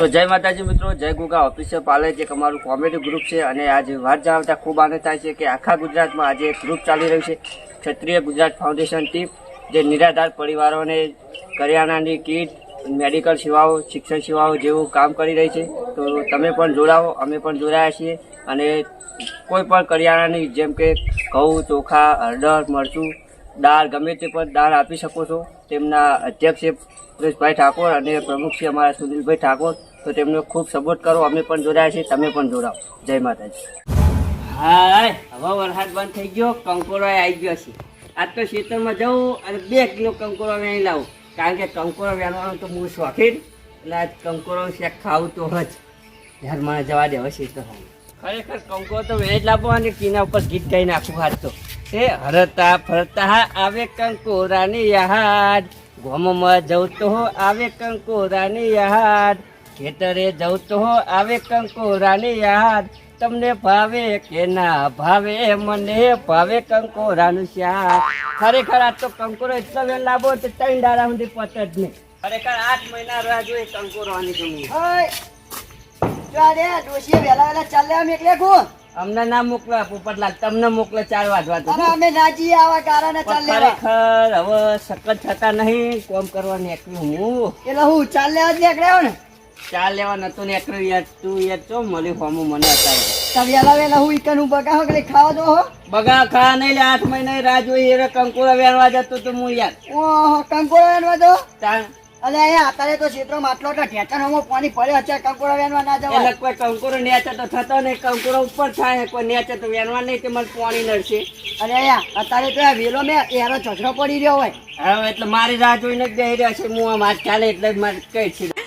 તો જય માતાજી મિત્રો, જય ગુગા ઓફિસિયલ પાર્લર જે અમારું કોમેડી ગ્રુપ છે અને આજે વાત જણાવતા ખૂબ આનંદ થાય છે કે આખા ગુજરાતમાં આજે એક ગ્રુપ ચાલી રહ્યું છે, ક્ષત્રિય ગુજરાત ફાઉન્ડેશન ટીમ જે નિરાધાર પરિવારોને કરિયાણાની કીટ મેડિકલ સેવાઓ, શિક્ષણ સેવાઓ જેવું કામ કરી રહી છે. તો તમે પણ જોડાવો અમે પણ જોડાયા છીએ અને કોઈ પણ કરિયાણાની જેમ કે ઘઉં, ચોખા, હળદર, મરચું, દાળ, ગમે તે પણ દાળ આપી શકો છો. તેમના અધ્યક્ષ છે સુરેશભાઈ ઠાકોર અને પ્રમુખ છે અમારા સુનિલભાઈ ઠાકોર તો તેમનો ખૂબ સપોર્ટ કરો. અમે પણ જોડાયા છીએ. તમે પણ જોડાઓ. જય માતાજી. હા હવે વરસાદ બંધ થઈ ગયો. કંકોરો આવી ગયો છે. આજ તો ખેતરમાં જવું અને બે કિલો કંકોરો વેણી લાવું. કારણ કે કંકોરો વેણવાનો તો હું શોખીન એટલે આજ કંકોરો શેક ખાવું તો જ. યાર, મને જવા દે, હવે ખેતર ખરેખર કંકોરો તો વેજ લાવો અને કિના ઉપર ગીત ગાઈ નાખું હાથ તો. એ હરતા ફરતા આવે કંકોરાની યાદ. ગોમમાં જવું તો આવે કંકોરાની યાદ. ખેતરે જવું તો આવે કંકોરાની યાદ. તમને ભાવે કે ના ભાવે? મને ભાવે કંકોરાનું શ્યા ખરેખર આ તો કંકોરો એટલો વેલ લાવો તો ત્રણ દાડા સુધી પત જ નહીં. ખરેખર આઠ મહિના રાહ જોઈએ કંકોરો આની ગમી અમને ના મોકલા પોપટલાલ તમને મોકલે ચાર વાગવા તો પણ ખરેખર હવે સખત થતા નહીં કોમ કરવાની એકલું હું. ચાર લેવા નતો નીકળ્યો યાર તું યાર ચો મળી હોમું મને અત્યારે. બગા ખા નહીં લે આઠ મહિના રાહ જોઈ એ કંકોડા વેણવા જતો તો હું યાર. તાણ અત્યારે તો ક્ષેત્રો માટલો ઠેચણ પાણી પડે અત્યારે કંકોડા વેનવા ના એટલે કોઈ કંકોરો નેચે તો થતો નહીં કંકોરો ઉપર થાય કોઈ નેચે તો વેનવા નહીં તે મને પાણી નડશે. અરે અહીંયા અત્યારે તો આ વેલો મેં એરો ઝઘડો પડી રહ્યો હોય. હવે એટલે મારી રાહ જોઈને જ બેહી રહ્યા છે હું આમ હાથ ચાલે એટલે જ મારે કહી છે.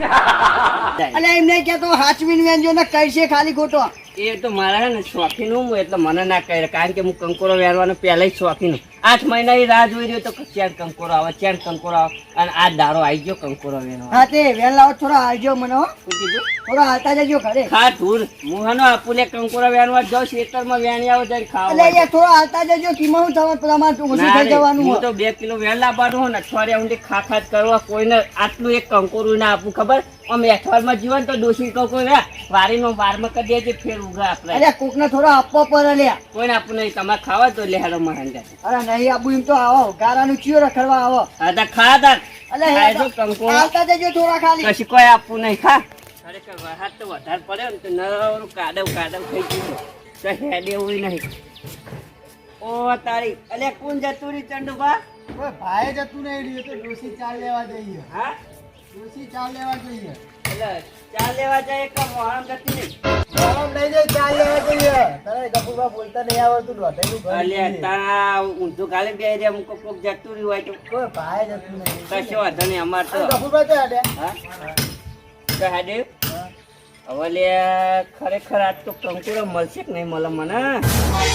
અને એમને કે તો હાચવીન વેંજો ને કઈ છે ખાલી ખોટો? એ તો મારા ને શોખીન હું એટલે મને ના કહે. કારણ કે હું કંકોરો વેરવાનો પહેલા જ શોખીન. આઠ મહિના એ રાહ જોઈ રહ્યો તો ચેન કંકોરો આવે ચેન કંકોરો આવે. અને આ દારો આવી ગયો કંકોરો વેરવાનો. હા તે વેલા થોડો હાલજો મને હો. શું કીધું? થોડો હાલતા જજો ઘરે. ખા ધૂર હું હનો આપુને કંકોરો વેરવા જાઉં ખેતરમાં વેણી આવો ત્યારે એટલે ખાવા થોડો હાલતા જજો કિંમત હું તમારે તો ઓછું થઈ જવાનું હું તો બે કિલો વેલ લાવવાનું હોય ને અઠવાડિયા ઊંડી ખા ખા કરવા કોઈને આટલું એક કંકોરું ના આપું ખબર? અમે અઠવાડિયામાં જીવન તો ડોસી કંકોર રે વારીનો બારમાં કરી દેજે ફેર ઉગા આપણે. અરે કોક ને થોડો આપવો પડે લ્યા. કોઈને આપું નહીં તમારે ખાવા તો લેહાડો મહાન અરે નહીં આપું એમ તો આવો ગારાનું ચિયો રખડવા આવો. હા તા ખા તાર અલે તો હાલતા જજો થોડા ખાલી. કશી કોઈ આપવું નહીં ખા. ખરેખર વરસાદ તો વધારે પડ્યો ને તો નવરું કાદવ કાદવ થઈ ગયું તો હેડે એવું નહીં. ઓ તારી અલે કોણ જતું રહી ચંડુભા? કોઈ ભાઈ જતું નહીં રહ્યું તો ડોસી ચાલ લેવા જઈએ. હા? ડોસી ચાલ લેવા જઈએ. એટલે ચા લેવા જાય કે મોહરમ જતી નહીં. આરામ લઈ જાય ચાલ લેવા જઈએ. તારે ગપુબા બોલતા નહીં આવડતું દોઢેલું ઘર અલે જોઈએ. તા ઊંધું ગાલે બે રે અમુક કોક જતું રહ્યું હોય તો. કોઈ ભાઈ જતું નહીં. કશો વાંધો નહીં અમાર તો. ગપુબા તો હેડે? હા? તો હેડે. હવે લે ખરેખર આજ તો કંકુરો મળશે કે નહીં મળે મને?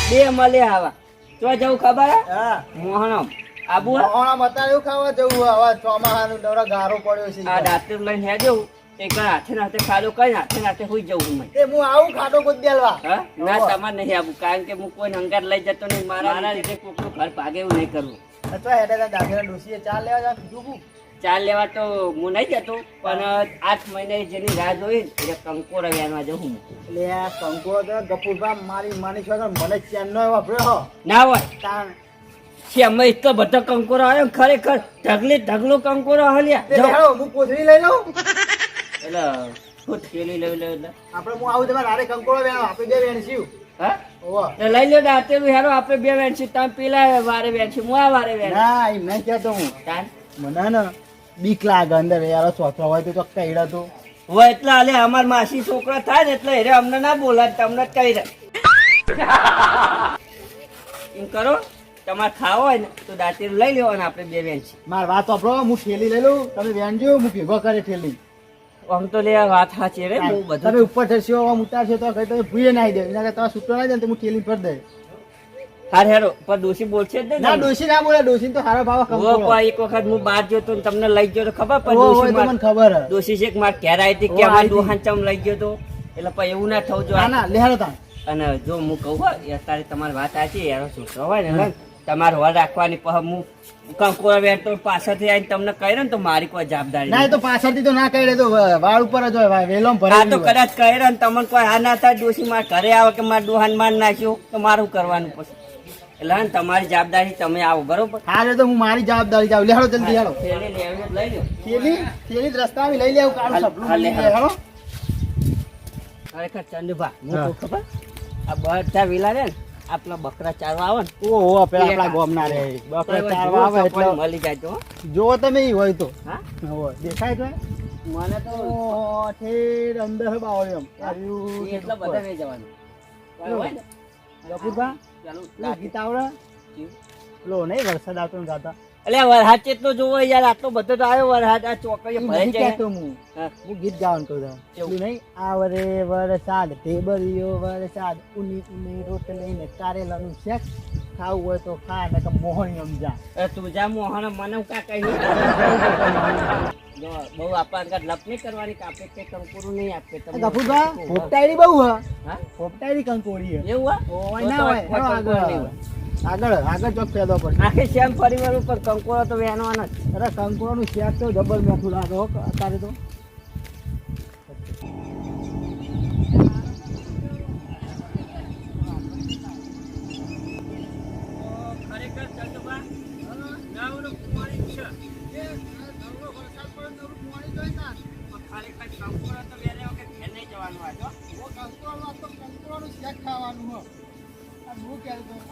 બે મળે આવા. તો જવું ખબર? હે? હા મોહનમ. આબુ મોહણમ ઓણા એવું ખાવા જવું. હવે ચોમાહાનું નવરા ગારો પડ્યો છે. આ રાત્રે લઈને જવું એક હાથે નાથે ખાડો કઈ હાથે ને હોઈ જવું મેં હું આવું ખાટો કૂદ દેલવા ના તમારે નહીં આવું કારણ કે હું કોઈ અંગાર લઈ જતો નહીં. મારા મારા લીધે કોકનું ઘર ભાગે એવું નહીં કરવું. અથવા હેડે દાખલા ડોસીએ ચાલ લેવા જા બીજું ચાલ લેવા તો હું નહીં જતો પણ આઠ મહિને જેની રાહ જોઈ એટલે કંકો વેણવા જવું હું. લે આ કંકો તો ગપુરભા મારી માની છો મને ચેન નો વાપર્યો ના હોય. તાણ. અમે એટલો બધો કંકોરો આવ્યો ને ખરેખર ઢગલી ઢગલો કંકોરો હલ્યા હું કોથળી લઈ લઉં? એટલે લઈ આપણે હું આવું તમારે હારે કંકોરો વેણો આપણે બે હા? લઈ લો દાંતેલું હેરો આપણે બે વેણસી તમે પેલા વારે વેણસી હું આ વારે વેણ ના એમ નહીં કહેતો હું. મને ને બીક લાગે અંદર યાર સોચો હોય તો તો હેડા તો હોય એટલે હાલે અમાર માસી છોકરા થાય ને એટલે હેરે અમને ના બોલાય તમને જ કહી દે. એમ કરો તમારે ખાવ હોય ને તો દાંતેલું લઈ લેવાનું આપણે બે વેણસી માર વાત વાપરો હું ઠેલી લઈ લઉં તમે વેણજો હું ભેગો કરે ઠેલી. આમ તો લે વાત સાચી રે બહુ બધું. તમે ઉપર થશો આમ ઉતારશો તો કઈ તમે ભૂયે નાઈ દે એના કરતા સૂટો નાઈ દે તો હું ઠેલી પર દે હાર હેરો પણ ડોસી બોલશે જ ના બોલે તો હારો ભાવ ઓ એક વખત હું બહાર ગયો તો તમને લઈ ગયો તો ખબર પણ તો મને ખબર હે. છે કે મારે ઘેર આવી હતી કે અમારે ચમ લઈ ગયો તો? એટલે પછી એવું ના થવું જોઈએ. ના તા અને જો હું કહું હોય, અત્યારે તમારી વાત સાચી યાર છોકરો હોય ને તમારે વર રાખવાની પછી હું કંકોરા વેરતો પાછળથી આવીને તમને કહી ને તો મારી કોઈ જવાબદારી ના તો પાછળથી તો ના કહી દે તો વાળ ઉપર જ હોય વેલો આ તો કદાચ કહી ને તમને કોઈ આ ના થાય દોષી મારા ઘરે આવે કે મારા ડોહાન માર નાખ્યો તો મારું કરવાનું પછી? એટલે તમારી જવાબદારી તમે આવો બરોબર? હાલે તો હું મારી જવાબદારી જાવ લેહાડો જલ્દી હાલો. થેલી લેવી લઈ લો થેલી? થેલી જ લઈ લેવું કાળું ખરેખર ચંદુભા હું. ખબર? આ બધા વિલા રે ને આપણા બકરા ચારવા આવે ને. ઓહો પેલા આપણા ગોમના રે. બકરા ચારવા આવે એટલે મળી જાય તો જો તમે ઈ હોય તો. હા. દેખાય તો? મને તો ઓહો, ઠેર અંદર હે બાવળી આવ્યું એટલા બધા નહીં જવાનું. પેલું ગીત આવડે પેલો નહીં વરસાદ આવતો ને ગાતા. અલ્યા વરસાદ ચેટલો જોવો યાર આટલો બધો તો આવ્યો વરસાદ. આ ચોકડીએ ભરે છે હું. હું. ગીત ગાવાનું કહું છું એવું. નહીં. આવરે વરસાદ ઢેબરિયો વરસાદ ઉની ઉની રોટ લઈને કારેલાનું શેક. ખાવું હોય તો ખા ને કે મોહન સમજા તું જા મોહન મને કા કહી બહુ આપણા કા લપ નહીં કરવાની કે આપણે કઈ કંકુરું નહીં આપે. તમને ગફુરભા હા? બહુ હા? પોપટાયરી કંકોડી એવું હોય ના હોય. તો તો કંકુરું આગળ. આગળ આગળ ચોક ફેદો પડશે. આખી શ્યામ પરિવાર ઉપર કંકોરો તો વહેવાનો જ. અરે કંકોડાનું શેક તો ડબલ મેઠું લાગે હો અત્યારે તો. જો.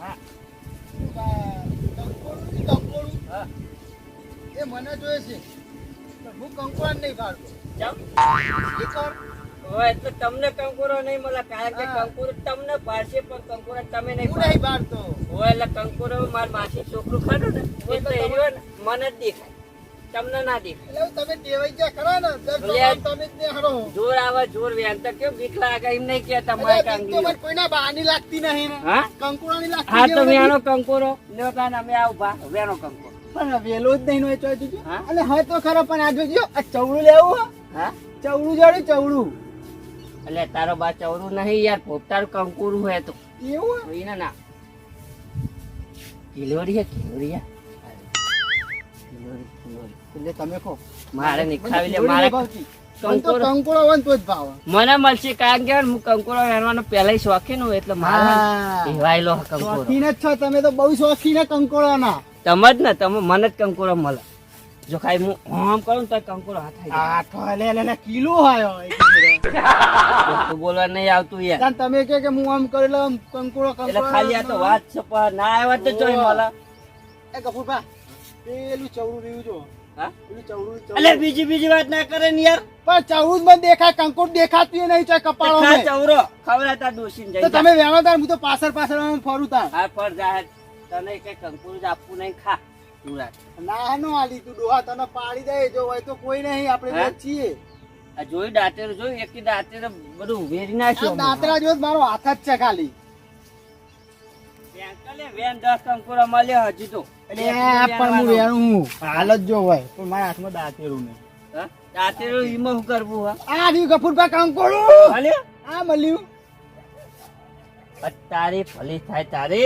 હા હા. એ મને જોઈએ છે. હું કંકોડ નહીં એટલે તમને કંકોરો નહીં મળે કારણ કે કંકુર તમને પાડશે પણ કંકોરો તમે નહીં. નહીં પાડતો. હવે એટલે કંકોરો માર માસી છોકરું ખાધું એટલે ને મને જ દેખાય. તમને ના દેખાય તમે ટેવાઈ ગયા ખરા ને તમે જ ને હરો. જોર આવે જોર તો કેવું બીક લાગે? એમ નહીં કે તમારે મને કોઈના બાની લાગતી નહીં ને. હા? ની લાગતી હા તો વેણો કંકોરો. લ્યો તાન અમે આવ ભા વેણો કંકોરો. પણ વેલો જ નહીં હોય તો હા? એટલે હા તો ખરા પણ આ જોજો આ ચવડું લેવું હો. હા? ચવડું જોડે ચવડું એટલે તારો બા ચવડું નહીં યાર પોતાનું કંકોરું હોય તો. એવું હો? એને ના. કિલોરી હે. એટલે તમે કહો. મારે નહીં લે મારે નહીં ભાવતી. મને તો કંકોરો કંકોડો હોય તો જ ભાવે મને મળશે કારણ કે હું કંકોરો વેણવાનો પહેલા શોખીન હું એટલે મારે હા. એવાયેલો શોખીન જ છો તમે તો બહુ શોખીન હે તમે જ ને તમે મને જ કંકોરો મળે. જો ખાઈ હું આમ કરું તો કંકોરો હાથ આવી જાય. આ તો લે લે કિલો હાયો તો બોલવા નહીં આવતું યાર. તમે કે કે હું આમ કરેલો લઉં કંકોડો એટલે ખાલી આ તો વાત છે ના આવ્યા તો જોઈ મળે. એ ગફુરભા પેલું ચવડું રહ્યું જો. હા? પેલું ચવડું ચવડું. એટલે બીજી બીજી વાત ના કરે ને યાર. પણ જ મને દેખાય કંકોડ દેખાતી નહીં છે કપાળો ખા ચવરો. ખવડાતા ડોસીને તો તમે વેણો તાર હું તો પાછળ પાછળ ફરું તાર. હા પર જાહેર તને કઈ કંકુર જ આપવું નહીં. ખા. તું રાખ. ના નો આલી તું ડોહા તને પાડી દે જો હોય તો કોઈ નહીં આપણે છીએ. આ જોઈ દાંતેર જોઈ એક દાંતેર બધું વેરી નાખ્યો દાંતરા જો મારો હાથ જ છે ખાલી. તારી ભલી થાય તારે.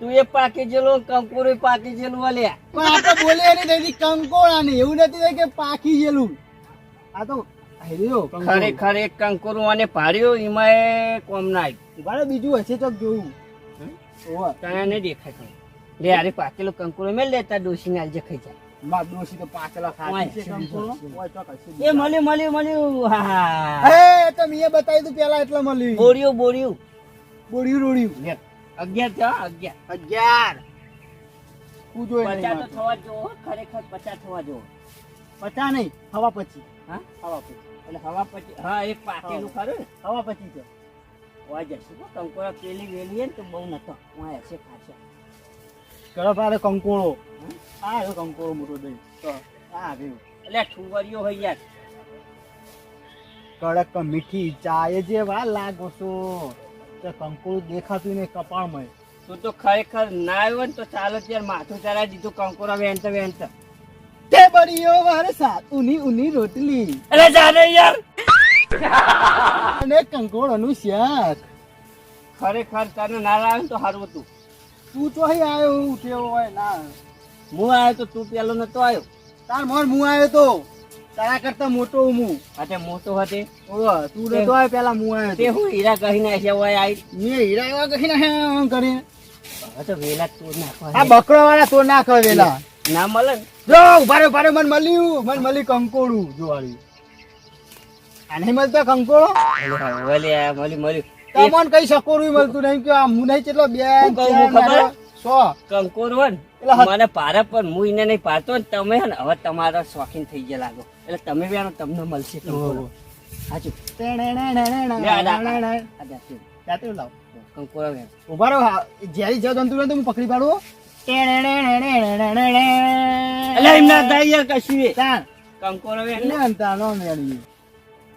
તું એ પાકી જેલો કંકુરો પાકી જેલું વાલ્યા પણ આપણે બોલે એની કંકોડા નહીં. એવું નથી કે પાકી જેલું આ તો ખરેખર એક કંકુરું અને પાડ્યો એમાં કોમ નાખ બરાબર બીજું હશે તો જોયું. ઓવા તને નહીં દેખાય લે અરે પાકેલો કંકુરો મેલ લેતા ડોસી ને આલજે ખાઈ જાય માર ડોશી તો પાછલા ખાતી છે ઓય, કંકોડો ઓય ચોક હશે એ મળ્યું મળ્યું મળ્યું. હા હા હે. તો મેં બતાવી તું પેલા એટલે મળ્યું. બોર્યું બોર્યું બોડ્યું રોડ્યું લે, અગિયાર થયા અગિયાર. અગિયાર. તું જોઈ પચાસ તો થવા જોવો ખરેખર પચાસ થવા જોવો. પચાસ નહીં હવા પછી. હા? હવા પછી. એટલે હવા પછી હા એક પાકેલું ખરું હવા પછી છે હોય જશે તો કંકોરા પેલી વેલી તો બહુ નતો. હોય હશે ખાશે કડપ આરે કંકોળો. આ રહ્યો કંકોળો મોટો દઈ તો આ રહ્યું. એટલે ઠુવરીઓ હોય યાર. કડક મીઠી ચાય જેવા લાગો છો. તો કંકોળું દેખાતું ને કપાળમાં. તું તો ખરેખર ના આવ્યો ને તો ચાલો ત્યારે માથું ચડાવી દીધું કંકોરા વેંત વેંત. તે બળીઓ વરસાદ ઉની ઉની રોટલી. અરે જાને યાર. અને કંકોળોનું શાક ખરેખર તને ના લાવે તો સારું હતું. તું તો અહીં આવ્યો હું ઉઠ્યો હોય ના. હું આવ્યો તો તું પેલો નતો આવ્યો તાર મોર હું આવ્યો તો? તારા કરતા મોટો હું. અતે મોટો હતે ઓ તું નતો આવ્યો પેલા હું આવ્યો તે હું હીરા કહી નાખ્યા હોય આઈ. મેં હીરા એવા કહી નાખ્યા આમ કરીને તો વેલા તું નાખો આ બકરો વાળા તો ના કહે વેલા. ના મળે ને. જો ભારે ઉભારે મને મળ્યું મને મળી કંકોડું જોવાળી. આ મળતો કંકોડો ઓલે આ મળ્યું તમને કઈ સકોરું મળતું નહીં કે આ હું નહીં કેટલો બે હું કહું, હું ચાર, ખબર? સો કંકોર હોય ને એટલે હત- મને પારે પણ હું એને નહીં પારતો ને તમે હે ને હવે તમારા શોખીન થઈ ગયા લાગો એટલે તમે બી આનો તમને મળશે લાવ કંકોરો. ઊભા રહો જ્યારે જાવ જંતુ તો હું પકડી પાડું એટલે એમ ના થાય કશું. કંકોરો ને. મેળવી.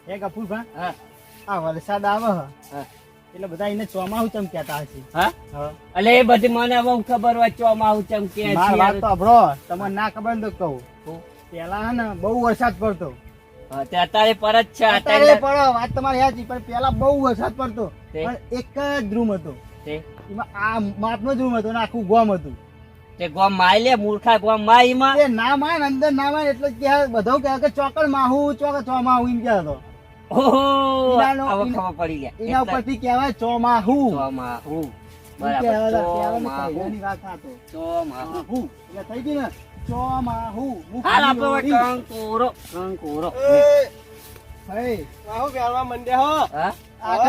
હે કપૂરભા, હા. આ વરસાદ આવે હા. એટલે બધા એને ચોમાહુ ચમ કેતા હશે? હા. એટલે એ બધી મને બહુ ખબર હોય ચોમાહુ ચમ કે મારી વાત તો અભરો તમને ના ખબર તો કહું. પેલા હે ને બહુ વરસાદ પડતો. અત્યારે પરત છે અત્યારે પડો વાત તમારી સાચી પણ પેલા બહુ વરસાદ પડતો. પણ એક જ રૂમ હતો. એમાં આ માપનો જ રૂમ હતો ને આખું ગોમ હતું. તે ગોમ માય લે મૂર્ખા ગોમ માય ઈમાં. એ ના માય અંદર ના માય એટલે કે બધો કે ચોકડ માહુ ચોક ચોમાહુ એમ કહેતો ઓહો, ખબર પડી ગયા. એના ઉપરથી કહેવાય ચોમાહુ. ચોમાહુ. બરાબર ચોમાહુ. પહેલાની વાત થતો. ચોમાહુ. એટલે થઈ ગઈ ને? ચોમાહુ. હાલ આપણો કંકોરો કંકોરો. હે, બાહુ પહેરવા મંડ્યા હો. હા?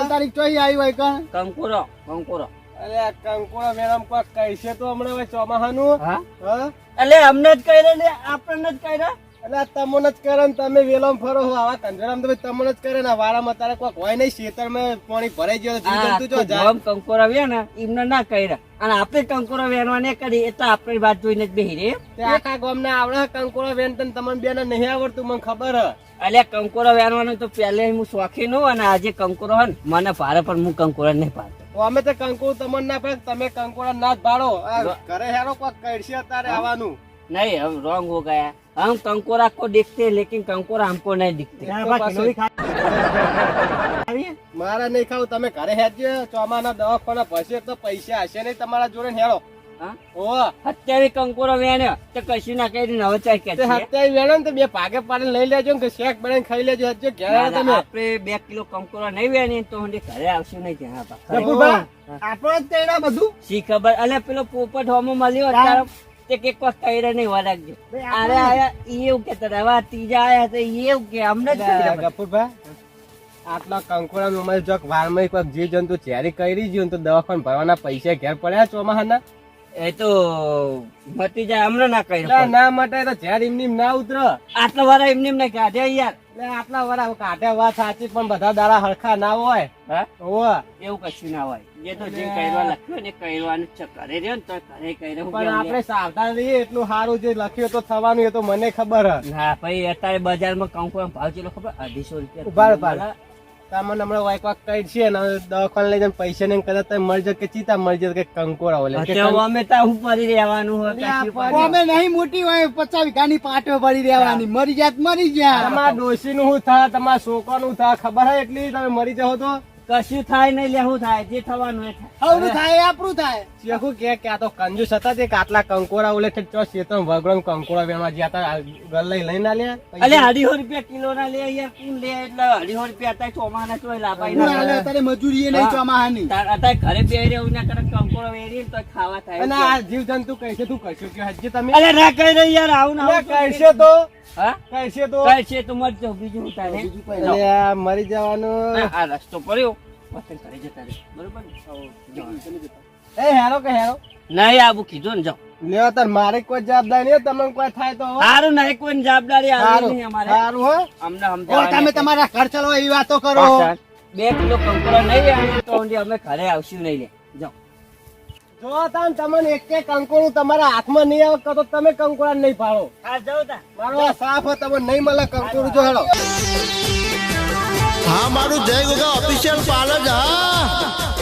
તારીખ ચોઈ આવી હોય કણ? કંકોરો કંકોરો. અરે આ કંકુડા મેડમ કોઈ કહીશે તો હમણાં ચોમાહાનું. હા? હા? એટલે અમને જ કહી લે આપણને જ કહી એટલે તમને જ કરે ને તમે વેલો ફરો હો આવા કંજરામ તો તમને જ કરે ને વાળા વાળામાં તારે કોઈ હોય નહીં ખેતરમાં પાણી ભરાઈ ગયો તો જીવ જંતુ જો જાય. કંકોરા વ્યા ને એમને ના કર્યા. અને આપણે કંકોરો વેરવા ને કરી એ તો આપણી વાત જોઈને જ બેહી રે તે આખા ગામને આવડે કંકોર વેન તને તમને બેને નહીં આવડતું મને ખબર હ. એટલે કંકોરો વેરવાનો તો પહેલે હું શોખીન હોઉં અને આજે કંકોરો હન મને ભારે પણ હું કંકોરો નહીં પાડતો. અમે તો કંકુ તમને ના પાડ તમે કંકોડા ના જ ભાડો ઘરે હેરો કોઈ કરશે તારે આવવાનું. नहीं हम रॉन्ग हो गया हम कंकोरा को देखते हैं लेकिन कंकोरा हमको नहीं दिखते ત્યાં બા કિલોરી ખાવી? મારે નહીં ખાવું તમે ઘરે હેડજો ચોમાના દવાખાના ભરશે તો પૈસા હશે નહીં તમારા જોડે ને હેડો હા? ઓ અત્યારે કંકોરો વેણ્યો તો કશું ના કરી હવે ચાય કે તે હપ્તા વેણો ને તો બે ભાગે પાડીને લઈ લેજો ને કે શેક બનાવીને ખાઈ લેજો હજુ ઘેર આવો તમે આપણે બે કિલો કંકોરો નહીં વેણી તો હું ઘરે આવશું નહીં ત્યાં બા. જબુભા, આપણો જ તેડા બધું શી ખબર અલે પેલો પોપટ હોમો મળ્યો અત્યારે તે કે કોઈ કઈ નહીં વળગજો ભાઈ અરે આયા એવું કે તને હવે ત્રીજા આયા તો એવું કે અમને જ ગફુરભાઈ આટલા કંકોડા અમારે જોક વારમાં કોઈક જીવ જંતુ કરી ને તો દવાખાને ભરવાના પૈસા ઘેર પડ્યા ચોમાહાના એ તો મટી જાય હમણાં ના કહી ના માટે તો એમની ના ઉતર. આટલા વાર એમને એમ નહીં કાઢ્યા યાર આટલા વરા કાઢે વાત સાચી પણ બધા દાડા હરખા ના હોય. હા? એવું કશું ના હોય. જે તો જે કહેવા લખ્યું ને કહેવાનું કરે રહ્યો ને તો કરે કહી પણ આપણે સાવધાન રહીએ એટલું સારું જે લખ્યું તો થવાનું એ તો મને ખબર હે ના ભાઈ અત્યારે બજારમાં કંકુ ભાવ ચેલો ખબર? અઢીસો રૂપિયા. ઊભા. તમને હમણાં વાઈક વાક કઈ છે ને દવાખાને લઈ જઈને પૈસા ને કદાચ તમે મરજો કે ચીતા મરજો કે કંકોડા ઓલે. અમે તો ઉપાડી રહેવાનું હોય અમે નહીં મોટી હોય પચાસ વીઘાની પાટો પડી રહેવાની મરી જાત મરી ગયા તમારા ડોશી નું શું થાય? તમારા છોકરા નું થાય? ખબર હે એટલી? તમે મરી જાઓ તો? કશું થાય નહીં લેવું થાય જે થવાનું એ થાય. થાય આપણું થાય. શેખું કે કે આ તો કંજુસ હતા તે કાટલા કંકોરા ઓલે ચો શેતમ વગડમ કંકોરા વેણવા જ્યાં તા ગલ લઈ લઈ ના આલ્યા અલે અઢીસો રૂપિયા કિલો ના લે યાર કુન લે એટલે અઢીસો રૂપિયા અત્યારે ચોમાના ચોય લાપાઈ ના હાલે અત્યારે મજૂરી એ નહીં ચોમા ચોમાહાની. અત્યારે ઘરે બે રહેવું ના કરે કંકોડો વેરી તો ખાવા થાય. અને આ જીવ જંતુ કહેશે તું કશું કે હજી તમે અલે ના કહી રહી યાર આવું ના કહેશે. તો. હા? તો? કહે છે બીજું શું તારે બીજું કઈ નહીં. અલ્યા મરી જવાનું આ રસ્તો પડ્યો. વતન જતા બરોબર એ હેરો કે હેરો? નહીં આવું કીધું ને જાઓ. લ્યો તાર મારે કોઈ જવાબદારી નહીં તમને કોઈ થાય તો સારું નહીં કોઈ જવાબદારી નહીં અમારે. સારું હો. અમને ઓ, તમે તમારા ઘર ચલો એવી વાતો કરો. બે કિલો કંકોડો નહીં આવે તો અમે ઘરે આવશું નહીં જો તાન તમને એક કે કંકોળું તમારા હાથમાં નહીં આવે તો તમે કંકોળા નહીં પાડો હા જાઓ તા. મારો આ સાફ હે, તમને નહીં મળે કંકોળું જો હેડો. હા મારું જય ગોગા ઓફિશિયલ પાર્લર હા.